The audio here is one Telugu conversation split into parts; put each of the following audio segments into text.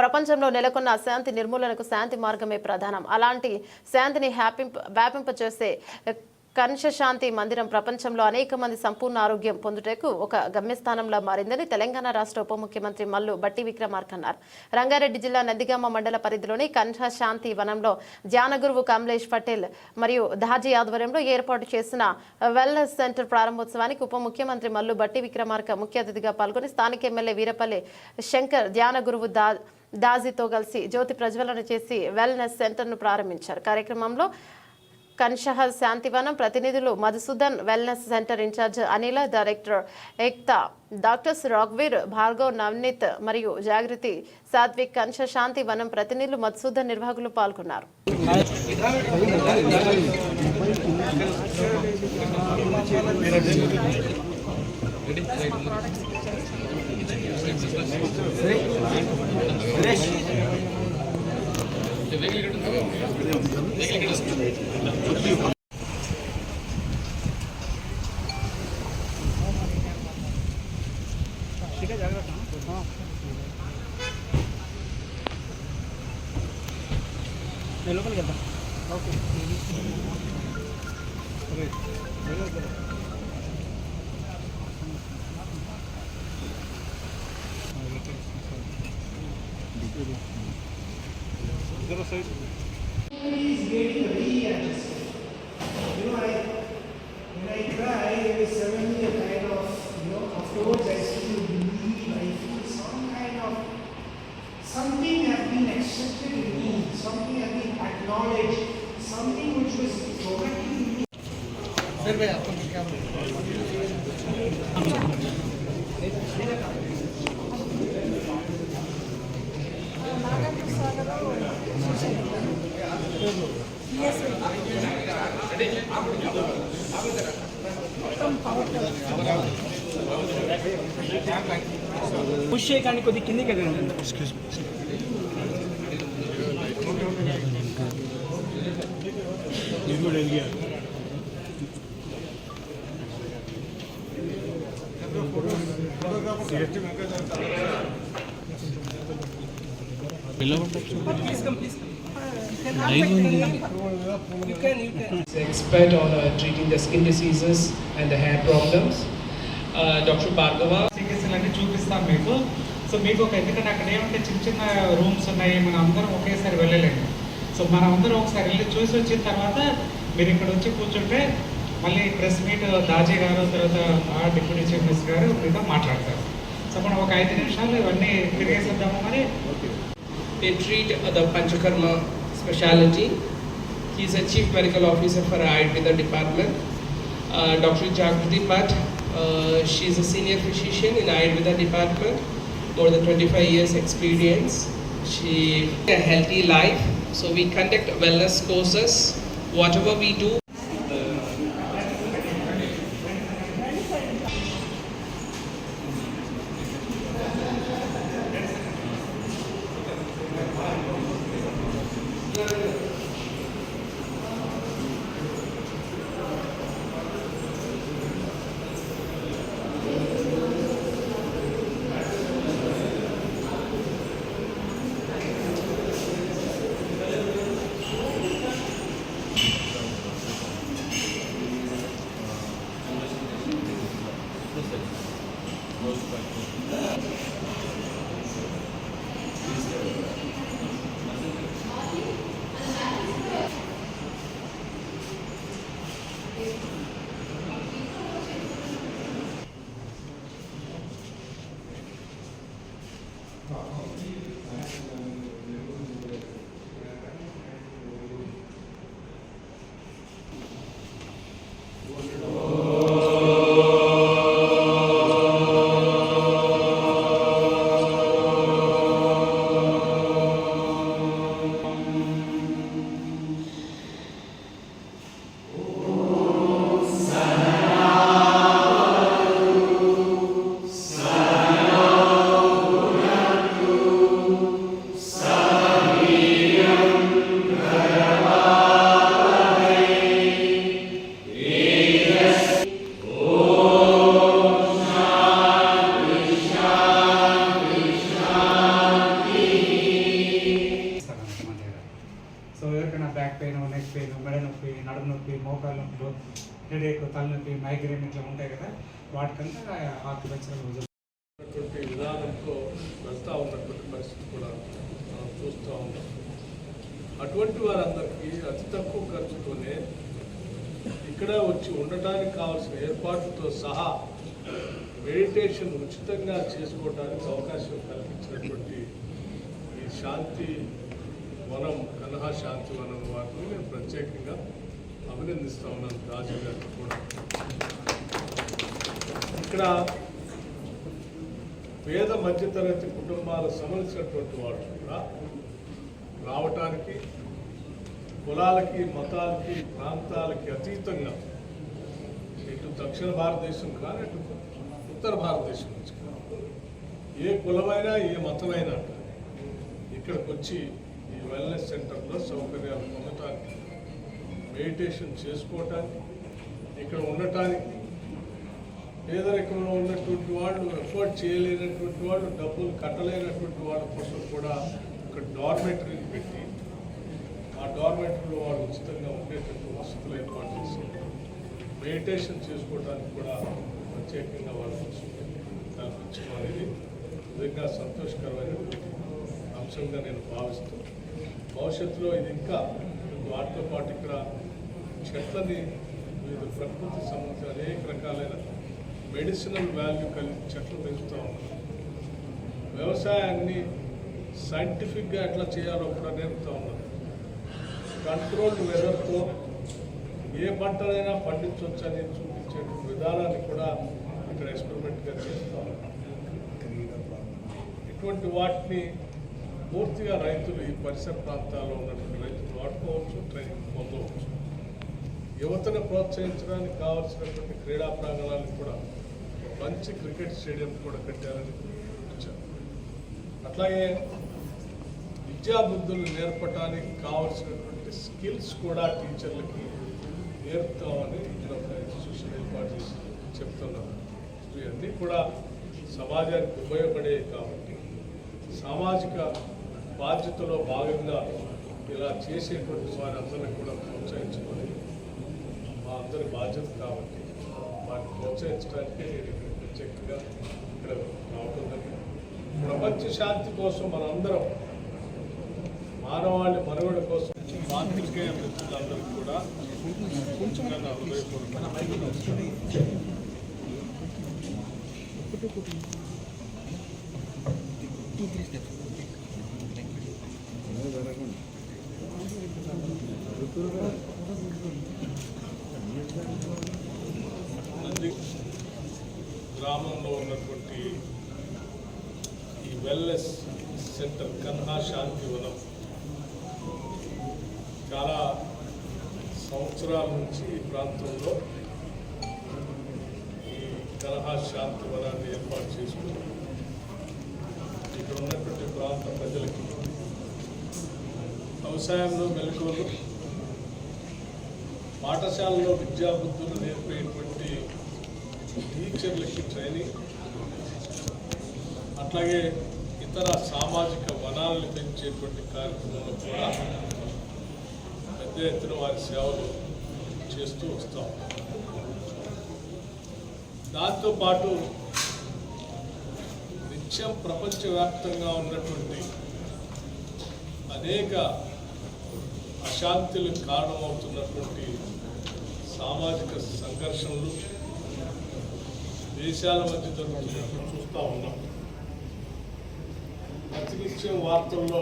ప్రపంచంలో నెలకొన్న అశాంతి నిర్మూలనకు శాంతి మార్గమే ప్రధానం. అలాంటి శాంతిని హ్యాపింప వ్యాపింపచేసే చేసే శాంతి మందిరం ప్రపంచంలో అనేక మంది సంపూర్ణ ఆరోగ్యం పొందుటకు ఒక గమ్యస్థానంలో మారిందని తెలంగాణ రాష్ట్ర ఉప ముఖ్యమంత్రి మల్లు బట్టి విక్రమార్క అన్నారు. రంగారెడ్డి జిల్లా నందిగామ మండల పరిధిలోని కనిష వనంలో ధ్యానగురువు కమలేష్ పటేల్ మరియు దాజీ ఆధ్వర్యంలో ఏర్పాటు చేసిన వెల్నెస్ సెంటర్ ప్రారంభోత్సవానికి ఉప ముఖ్యమంత్రి మల్లు బట్టి విక్రమార్క ముఖ్య అతిథిగా పాల్గొని స్థానిక ఎమ్మెల్యే వీరపల్లి శంకర్ ధ్యాన గురువు దా దాజీతో కలిసి జ్యోతి ప్రజ్వలన చేసి వెల్నెస్ సెంటర్ను ప్రారంభించారు. కార్యక్రమంలో కన్షహర్ శాంతివనం ప్రతినిధులు Madhusudan wellness centre in-charge Anila director Ekta doctors రాఘ్వీర్ Bhargav Navneet మరియు జాగృతి సాత్విక్ కన్ష శాంతి వనం ప్రతినిధులు మధుసూదన్ నిర్వాహకులు పాల్గొన్నారు. నేను You know, I, when I cry, it is suddenly a kind of, you know, afterwards I still believe, I feel some kind of, something has been accepted in me, something has been acknowledged, something which was traumatic in me. Push చేయడానికి కొద్ది కిందికి వెళ్ళండి Please come, please come. You can, you can. He's an expert on uh, treating the skin diseases and the hair problems. Uh, Dr. Bhargava, చికిత్సలు అన్ని చూపిస్తాం మీకు సో మీకు ఒక ఎందుకంటే అక్కడ ఏమంటే చిన్న చిన్న రూమ్స్ ఉన్నాయి మనం అందరం ఒకేసారి వెళ్ళలేము సో మనం అందరం ఒకసారి వెళ్ళి చూసి వచ్చిన తర్వాత మీరు ఇక్కడ వచ్చి కూర్చుంటే మళ్ళీ ప్రెస్ మీట్ దాజీ గారు తర్వాత ఆ డిప్యూటీ చీఫ్ మినిస్టర్ గారు మీతో మాట్లాడతారు సో మనం ఒక ఐదు నిమిషాలు ఇవన్నీ తిరిగేసేద్దాము మరి they treat the Panchakarma specialty. He is a chief medical officer for Ayurveda department. Uh, Dr. Jagruti Pat, uh, is a senior physician in Ayurveda department, more than 25 years experience. She a healthy life, so we conduct wellness courses. Whatever we do, headache తలనొప్పి మైగ్రేన్ ఇట్లా ఉంటాయి కదా వాటికంతా ఆకుపచ్చలు ఉన్నటువంటి విధానంతో వెళ్తూ ఉన్నటువంటి పరిస్థితి కూడా మనం చూస్తూ ఉన్నాం. అటువంటి వారందరికీ అతి తక్కువ ఖర్చుతోనే ఇక్కడ వచ్చి ఉండటానికి కావాల్సిన ఏర్పాట్లతో సహా మెడిటేషన్ ఉచితంగా చేసుకోవడానికి అవకాశం కల్పించినటువంటి ఈ శాంతి వనం కన్హా శాంతి వనం వారిని నేను ప్రత్యేకంగా అభినందిస్తా ఉన్నాను రాజీవ్ గారికి కూడా ఇక్కడ పేద మధ్యతరగతి కుటుంబాలకు సంబంధించినటువంటి వాళ్ళు కూడా రావటానికి కులాలకి మతాలకి ప్రాంతాలకి అతీతంగా ఇటు దక్షిణ భారతదేశం కానీ అటు ఉత్తర భారతదేశం నుంచి ఏ కులమైనా ఏ మతమైనా ఇక్కడికి వచ్చి ఈ వెల్నెస్ సెంటర్లో సౌకర్యాలు పొందటానికి మెడిటేషన్ చేసుకోవటానికి ఇక్కడ ఉండటానికి. పేదరికంలో ఉన్నటువంటి వాళ్ళు ఎఫోర్డ్ చేయలేనటువంటి వాళ్ళు డబ్బులు కట్టలేనటువంటి వాళ్ళ కోసం కూడా ఒక డార్మెటరీని పెట్టి ఆ డార్మెటరీలో వాళ్ళు ఉచితంగా ఉండేటట్టు వసతులు ఏర్పాటు చేసి మెడిటేషన్ చేసుకోవడానికి కూడా ప్రత్యేకంగా వాళ్ళ కోసం కల్పించడం అనేది నిజంగా సంతోషకరమైనటువంటి అంశంగా నేను భావిస్తూ భవిష్యత్తులో ఇది ఇంకా వాటితో పాటు ఇక్కడ చెట్లని వివిధ ప్రకృతి సంబంధించిన అనేక రకాలైన మెడిసినల్ వాల్యూ కలిగి చెట్లు పెంచుతూ ఉన్నారు. వ్యవసాయాన్ని సైంటిఫిక్గా ఎట్లా చేయాలో కూడా నేర్పుతూ ఉన్నారు. కంట్రోల్డ్ వెదర్తో ఏ పంటనైనా పండించవచ్చు అని చూపించే విధానాన్ని కూడా ఇక్కడ ఎక్స్పెరిమెంట్గా చేస్తూ ఉన్నారు. ఇటువంటి వాటిని పూర్తిగా రైతులు ఈ పరిసర ప్రాంతాల్లో ఉన్నటువంటి రైతులు వాడుకోవచ్చు ట్రైనింగ్ పొందవచ్చు. యువతను ప్రోత్సహించడానికి కావాల్సినటువంటి క్రీడా ప్రాంగణాలకు కూడా మంచి క్రికెట్ స్టేడియం కూడా కట్టారని వచ్చారు అట్లాగే విద్యాబుద్ధులు నేర్పడానికి కావాల్సినటువంటి స్కిల్స్ కూడా టీచర్లకి నేర్పుతామని ఇక్కడ ఒక ఇన్స్టిట్యూషన్ ఏర్పాటు చేసి చెప్తున్నారు. ఇవన్నీ కూడా సమాజానికి ఉపయోగపడే కాబట్టి సామాజిక బాధ్యతలో భాగంగా ఇలా చేసేటువంటి వారందరినీ కూడా ప్రోత్సహించుకొని అందరి బాధ్యత కాబట్టి వాటిని ప్రోత్సహించడానికి నేను ప్రత్యేకంగా ఇక్కడ రావడం జరిగింది. ప్రపంచ శాంతి కోసం మనందరం మానవాళి మనుగడ కోసం పాత్రికేయ మిత్రులందరికీ కూడా నా హృదయపూర్వక గ్రామంలో ఉన్నటువంటి ఈ వెల్నెస్ సెంటర్ కన్హా శాంతి వనం చాలా సంవత్సరాల నుంచి ఈ ప్రాంతంలో ఈ కన్హా శాంతి వనాన్ని ఏర్పాటు చేసుకున్నాం ఇక్కడ ఉన్నటువంటి ప్రాంత ప్రజలకి వ్యవసాయంలో మెలకువలు పాఠశాలలో విద్యాబుద్ధులు నేర్పేటువంటి టీచర్లకి ట్రైనింగ్ అట్లాగే ఇతర సామాజిక వనాలను పెంచేటువంటి కార్యక్రమంలో కూడా పెద్ద ఎత్తున వారి సేవలు చేస్తూ వస్తాం. దాంతోపాటు నిత్యం ప్రపంచవ్యాప్తంగా ఉన్నటువంటి అనేక అశాంతులకు కారణమవుతున్నటువంటి సామాజిక సంఘర్షణలు దేశాల మధ్య జరుగుతుంది చూస్తూ ఉన్నాం. ప్రతినిత్యం వార్తల్లో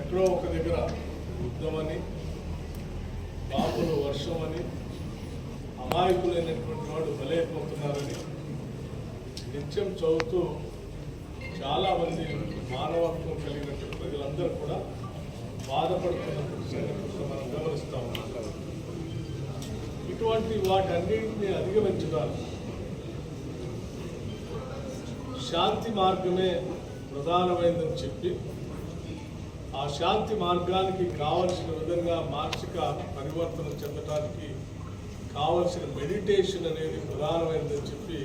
ఎక్కడో ఒక దగ్గర యుద్ధమని బాబులు వర్షమని అమాయకులైనటువంటి వాడు బలైపోతున్నారని నిత్యం చదువుతూ చాలామంది మానవత్వం కలిగినటువంటి ప్రజలందరూ కూడా బాధపడుతున్నటువంటి సంఘటనలు మనం గమనిస్తూ ఉన్నాం. ఇటువంటి వాటన్నింటినీ అధిగమించడానికి శాంతి మార్గమే ప్రధానమైందని చెప్పి ఆ శాంతి మార్గానికి కావలసిన విధంగా మానసిక పరివర్తన చెందడానికి కావలసిన మెడిటేషన్ అనేది ప్రధానమైందని చెప్పి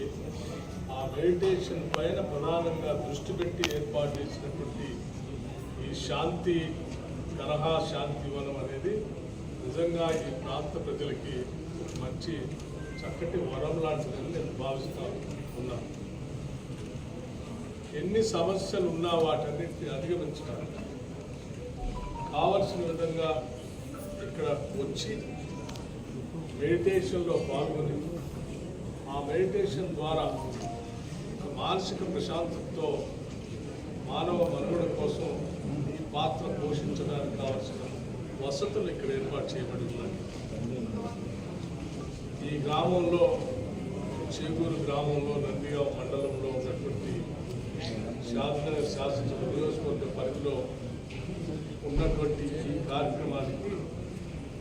ఆ మెడిటేషన్ పైన ప్రధానంగా దృష్టి పెట్టి ఏర్పాటు చేసినటువంటి ఈ శాంతి తరహా శాంతి వనం అనేది నిజంగా ఈ ప్రాంత ప్రజలకి మంచి చక్కటి వరం లాంటిదని నేను భావిస్తా ఉన్నాను. ఎన్ని సమస్యలు ఉన్నా వాటన్నిటిని అధిగమించడానికి కావలసిన విధంగా ఇక్కడ వచ్చి మెడిటేషన్లో పాల్గొని ఆ మెడిటేషన్ ద్వారా ఒక మానసిక ప్రశాంతతతో మానవ మనుగడ కోసం ఈ పాత్ర పోషించడానికి కావలసిన వసతులు ఇక్కడ ఏర్పాటు చేయబడి ఉన్నాయి ఈ గ్రామంలో చేగూరు గ్రామంలో నందిగావ్ మండలంలో శాసనగర్ శాసనసభ నియోజకవర్గ పరిధిలో ఉన్నటువంటి ఈ కార్యక్రమానికి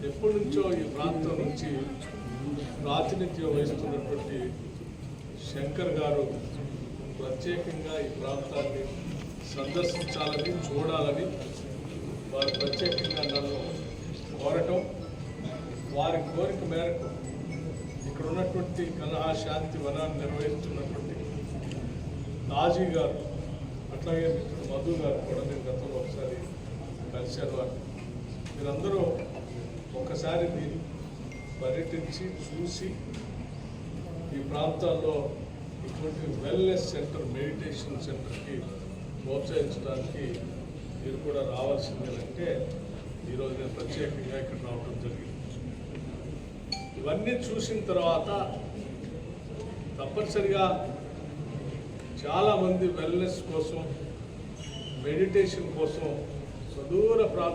ఎప్పటి నుంచో ఈ ప్రాంతం నుంచి ప్రాతినిధ్యం వహిస్తున్నటువంటి శంకర్ గారు ప్రత్యేకంగా ఈ ప్రాంతాన్ని సందర్శించాలని చూడాలని వారు ప్రత్యేకంగా నన్ను కోరటం వారి కోరిక మేరకు ఇక్కడ ఉన్నటువంటి కలహా శాంతి వనాన్ని నిర్వహిస్తున్నటువంటి నాజీ గారు అట్లాగే మిత్రుడు మధు గారు కూడా నేను గతంలో ఒకసారి కలిశాను వారు. మీరందరూ ఒకసారి దీన్ని పర్యటించి చూసి ఈ ప్రాంతాల్లో ఇటువంటి వెల్నెస్ సెంటర్ మెడిటేషన్ సెంటర్కి ప్రోత్సహించడానికి మీరు కూడా రావాల్సిందేనంటే ఈరోజు నేను ప్రత్యేకంగా ఇక్కడ రావడం జరిగింది. ఇవన్నీ చూసిన తర్వాత తప్పనిసరిగా చాలామంది వెల్నెస్ కోసం మెడిటేషన్ కోసం సుదూర ప్రాంత